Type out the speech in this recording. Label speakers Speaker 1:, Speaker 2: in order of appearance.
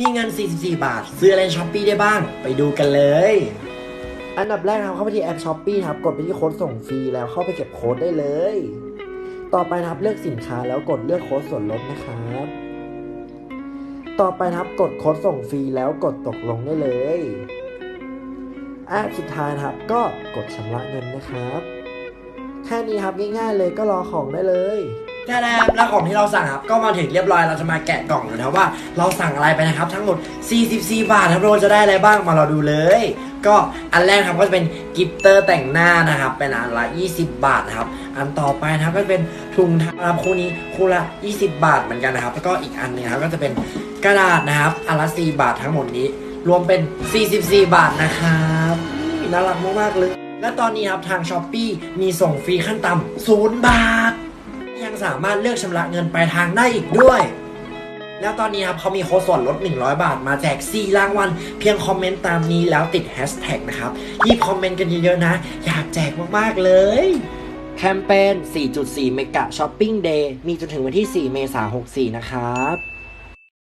Speaker 1: มีเงิน 44 บาท ซื้ออะไรช้อปปี้ได้บ้าง ไปดูกันเลย อันดับแรกนะครับเข้าไปที่แอปช้อปปี้ครับ กดไปที่โค้ดส่งฟรีแล้วเข้าไปเก็บโค้ดได้เลย ต่อไปครับเลือกสินค้าแล้วกดเลือกโค้ดส่วนลดนะครับ ต่อไปครับกดโค้ดส่งฟรีแล้วกดตกลงได้เลยแอะสุดท้ายครับก็กดชำระเงินนะครับ แค่นี้ครับง่ายๆเลยก็รอของได้เลย แค่แล้วแล้วของที่เราสั่งครับ ก็มาถึงเรียบร้อยเราจะมาแกะกล่องกันนะว่าเราสั่งอะไรไปนะครับ ทั้งหมด 44 บาทครับเราจะได้อะไรบ้างมาเราดูเลย ก็อันแรกครับก็จะเป็นกิฟเตอร์แต่งหน้านะครับ เป็นอันละ 20 บาทนะครับ อันต่อไปนะครับก็เป็นถุงเท้าครับคู่นี้คู่ละ 20 บาทเหมือนกันนะครับ แล้วก็อีกอันหนึงครับก็จะเป็นกระดาษนะครับอันละ 4 บาททั้งหมดนี้ รวมเป็น 44 บาทนะครับน่ารักมากๆเลย และตอนนี้ครับทางช้อปปีมีส่งฟรีขั้นต่ำศูนย์บาท สามารถเลือกชำระเงินปลายทางได้อีกด้วย แล้วตอนนี้ครับเขามีโค้ดส่วนลด 100 บาท มาแจก 4 รางวัล เพียงคอมเมนต์ตามนี้แล้วติดแฮชแท็กนะครับรีบคอมเมนต์กันเยอะๆนะ อยากแจกมากๆเลยแคมเปญ4.4 เมกะช้อปปิ้งเดย์มีจนถึงวันที่ 4 เมษายน64 นะครับ